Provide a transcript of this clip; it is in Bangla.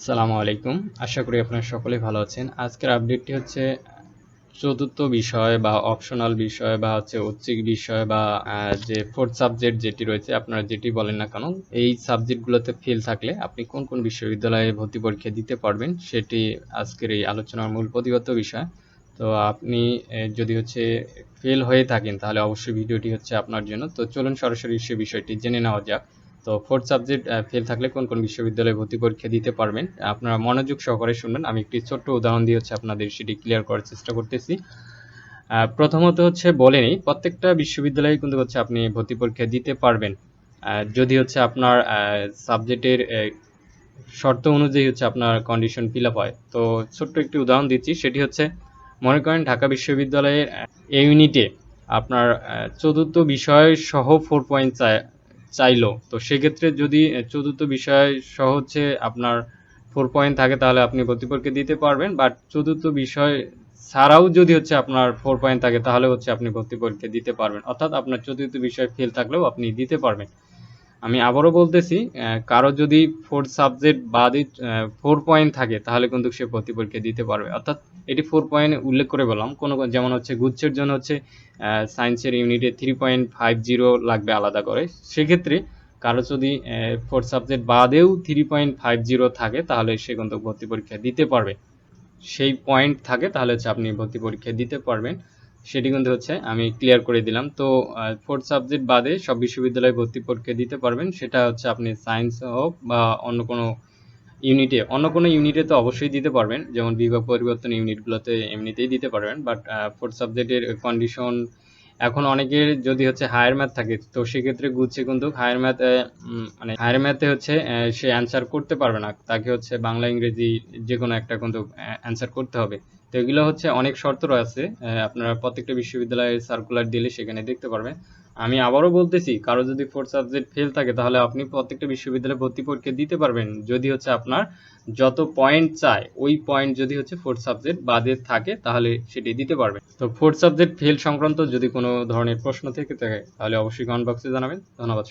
সালামু আলাইকুম। আশা করি আপনারা সকলে ভালো আছেন। আজকের আপডেটটি হচ্ছে চতুর্থ বিষয় বা অপশনাল বিষয় বা হচ্ছে ঐচ্ছিক বিষয় বা যে ফোর্থ সাবজেক্ট যেটি রয়েছে, আপনারা যেটি বলেন না কেন, এই সাবজেক্টগুলোতে ফেল থাকলে আপনি কোন কোন বিশ্ববিদ্যালয়ে ভর্তি পরীক্ষা দিতে পারবেন সেটি আজকের এই আলোচনার মূল প্রতিগত বিষয়। তো আপনি যদি হচ্ছে ফেল হয়ে থাকেন তাহলে অবশ্যই ভিডিওটি হচ্ছে আপনার জন্য। তো চলুন সরাসরি সে বিষয়টি জেনে নেওয়া যাক। তো ফোর্থ সাবজেক্ট ফেল থাকলে কোন কোন বিশ্ববিদ্যালয়ে ভর্তি পরীক্ষা দিতে পারবেন? আপনারা মনোযোগ সহকারে শুনবেন। আমি একটি ছোট্ট উদাহরণ দিয়ে হচ্ছে আপনাদের সেটি ক্লিয়ার করার চেষ্টা করতেছি। প্রথমত হচ্ছে বলেনি প্রত্যেকটা বিশ্ববিদ্যালয়ে কিন্তু হচ্ছে আপনি ভর্তি পরীক্ষা দিতে পারবেন। যদি হচ্ছে আপনার সাবজেক্টের শর্ত অনুযায়ী হচ্ছে আপনার কন্ডিশন ফিল আপ হয়। তো ছোট্ট একটি উদাহরণ দিচ্ছি, সেটি হচ্ছে মনে করেন ঢাকা বিশ্ববিদ্যালয়ের এ ইউনিটে আপনার চতুর্থ বিষয় সহ ফোর পয়েন্ট চাইলো। তো সেক্ষেত্রে যদি চতুর্থ বিষয় সহ হচ্ছে আপনার ফোর পয়েন্ট থাকে তাহলে আপনি প্রতিপক্ষকে দিতে পারবেন। বাট চতুর্থ বিষয় ছাড়াও যদি হচ্ছে আপনার ফোর পয়েন্ট থাকে তাহলে হচ্ছে আপনি প্রতিপক্ষকে দিতে পারবেন। অর্থাৎ আপনার চতুর্থ বিষয় ফেল থাকলেও আপনি দিতে পারবেন। আমি আবারও বলতেছি কারও যদি ফোর সাবজেক্ট বাদে ফোর পয়েন্ট থাকে, তাহলে কিন্তু সে ভর্তি পরীক্ষা দিতে পারবে। অর্থাৎ এটি ফোর পয়েন্ট উল্লেখ করে বললাম, কোনো- যেমন হচ্ছে গুচ্ছের জন্য হচ্ছে সায়েন্সের ইউনিটে থ্রি পয়েন্ট ফাইভ জিরো লাগবে আলাদা করে। সেক্ষেত্রে কারও যদি ফোর সাবজেক্ট বাদেও থ্রি পয়েন্ট ফাইভ জিরো থাকে, তাহলে সে কিন্তু ভর্তি পরীক্ষা দিতে পারবে। সেই পয়েন্ট থাকে, তাহলে হচ্ছে আপনি ভর্তি পরীক্ষা দিতে পারবেন। সেটি কিন্তু হচ্ছে, আমি ক্লিয়ার করে দিলাম। তো ফোর্থ সাবজেক্ট বাদে সব বিশ্ববিদ্যালয়ে ভর্তি পরীক্ষা দিতে পারবেন। সেটা হচ্ছে আপনি সায়েন্স হোক বা অন্য কোনো ইউনিটে অন্য কোনো ইউনিটে তো অবশ্যই দিতে পারবেন। যেমন বিভাগ পরিবর্তন ইউনিটগুলোতে এমনিতেই দিতে পারবেন। বাট ফোর্থ সাবজেক্টের কন্ডিশন এখন অনেকের যদি হচ্ছে হায়ার ম্যাথ থাকে, তো সেক্ষেত্রে গুচ্ছে কিন্তু হায়ার ম্যাথ মানে হায়ার ম্যাথে হচ্ছে সে অ্যান্সার করতে পারবে না। তাকে হচ্ছে বাংলা, ইংরেজি যে কোনো একটা কিন্তু অ্যান্সার করতে হবে। তো এগুলো হচ্ছে অনেক শর্ত রয়েছে আপনারা প্রত্যেকটা বিশ্ববিদ্যালয়ে সার্কুলার দিলে সেখানে দেখতে পারবেন। আমি আবারও বলতেছি, কারও যদি ফোর্থ সাবজেক্ট ফেল থাকে, তাহলে আপনি প্রত্যেকটা বিশ্ববিদ্যালয়ে ভর্তি পরীক্ষা দিতে পারবেন। যদি হচ্ছে আপনার যত পয়েন্ট চায়, ওই পয়েন্ট যদি হচ্ছে ফোর্থ সাবজেক্ট বাদে থাকে, তাহলে সেটি দিতে পারবেন। তো ফোর্থ সাবজেক্ট ফেল সংক্রান্ত যদি কোনো ধরনের প্রশ্ন থেকে থাকে, তাহলে অবশ্যই কমেন্ট বক্সে জানাবেন। ধন্যবাদ